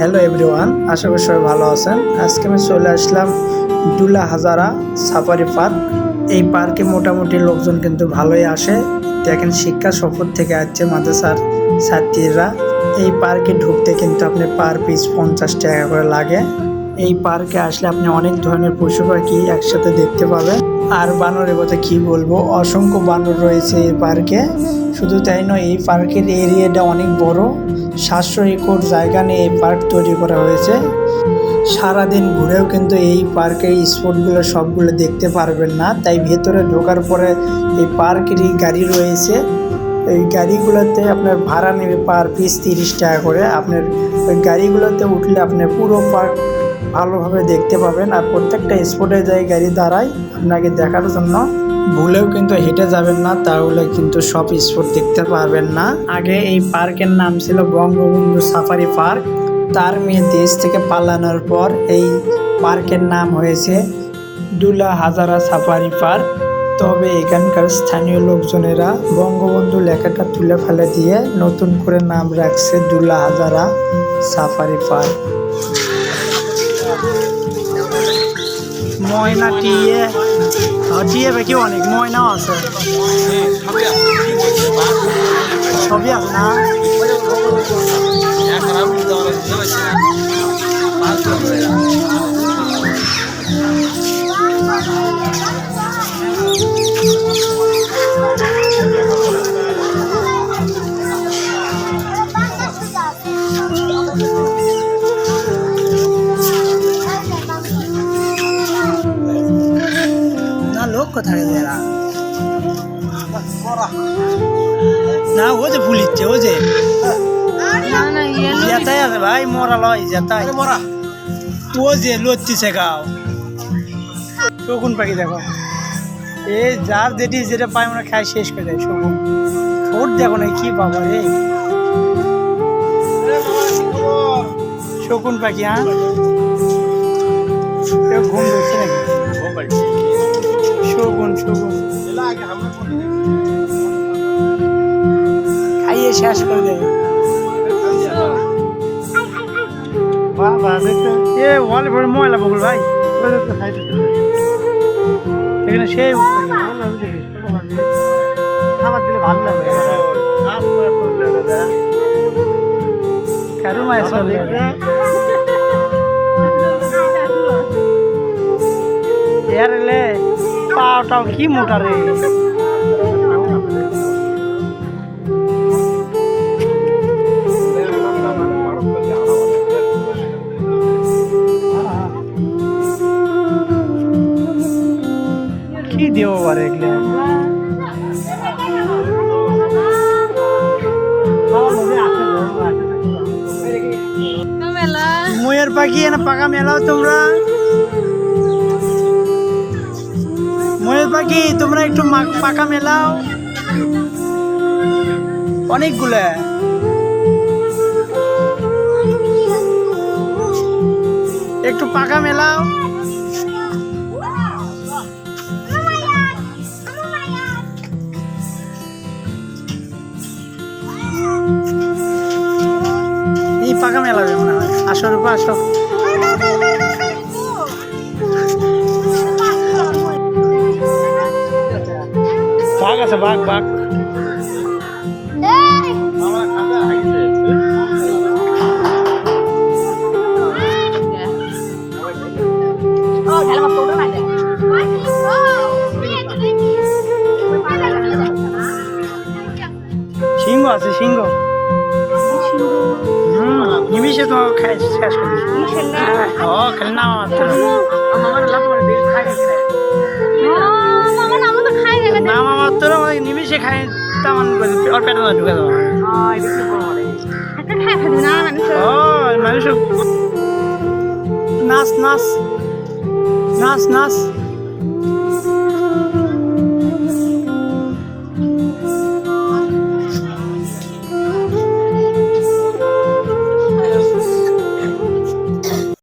Hello everyone, আশা করি সবাই ভালো আছেন। আজকে আমি চলে আসলাম ডুলা হাজারা সাফারি পার্ক। এই পার্কে মোটামুটি লোকজন কিন্তু ভালোই আসে। দেখেন শিক্ষা সফর থেকে আসছে মাদ্রাসার ছাত্রীরা। এই পার্কে ঢুকতে কিন্তু আপনি পার পিস পঞ্চাশ টাকা করে লাগে। এই পার্কে আসলে আপনি অনেক ধরনের পশু পাখি একসাথে দেখতে পাবেন। আর বানরের কথা কি বলব? অসংখ্য বানর রয়েছে এই পার্কে। শুধু তাই নয়, এই পার্কের এরিয়াটা অনেক বড়। সাতশো একর জায়গা নিয়ে এই পার্ক তৈরি করা হয়েছে। সারাদিন ঘুরেও কিন্তু এই পার্কের স্পটগুলো সবগুলো দেখতে পারবেন না। তাই ভেতরে ঢোকার পরে এই পার্কেরই গাড়ি রয়েছে। এই গাড়িগুলোতে আপনার ভাড়া নেবে পার পিস তিরিশ টাকা করে। আপনার ওই গাড়িগুলোতে উঠলে আপনার পুরো পার্ক ভালোভাবে দেখতে পাবেন আর প্রত্যেকটা স্পটে যাই গাড়ি দাঁড়ায় আপনাকে দেখার জন্য। ভুলেও কিন্তু হেঁটে যাবেন না, তাহলে কিন্তু সব স্পট দেখতে পারবেন না। আগে এই পার্কের নাম ছিল বঙ্গবন্ধু সাফারি পার্ক। তার মেয়ে দেশ থেকে পালানোর পর এই পার্কের নাম হয়েছে দুলা হাজারা সাফারি পার্ক। তবে এখানকার স্থানীয় লোকজনেরা বঙ্গবন্ধু লেখাটা তুলে ফেলে দিয়ে নতুন করে নাম রাখছে দুলা হাজারা সাফারি পার্ক। ময়না টিয়ে টিয়ে বেকি অনেক ময়নাও আছে। ছবি আছে না? কোথায় এরা না ও যে ফুলিচ্ছে ও যে। না না জেতাই আছে ভাই মরা লয় জেতাই মরা। ও যে লচ্ছিছে গাও। শকুন পাখি দেখো? এ যার যেটি যেটা পাই আমরা খাই শেষ করে দেয় শকুন ঠোঁট দেখো না কি বাবা রে। শকুন পাখি হ্যাঁ? ঘুম ধরছে নাকি? শকুন শকুন খাইয়ে শেষ করে দেবে। বাহ বাহ দেখতে এ ওয়ালে পরে ময়লা বকুল ভাই। এখানে সেই। খাবার দিলে ভালো লাগবে কারু মায়ের চলে এর এলে পাওটাও কি মোটা রে। কি দেবো বারে এগুলো? ময়ের পাখি না পাকা মেলাও তোমরা? ময়ের পাখি, তোমরা একটু পাকা মেলাও। অনেকগুলো। একটু পাকা মেলাও। এই পাকা মেলাবে মনে হয়। আসো রূপা, আসো। বাঘ আছে বাঘ বাঘ সিংহ আছে সিংহ হুম নিমিশে তো খাই শেষ করে দিই। হ্যাঁ, ও খালি নাম মাত্র নিমিশে খাই তেমন। ওর পেটে না ঢুকে দেওয়া মানুষ নাচ নাচ নাচ নাচ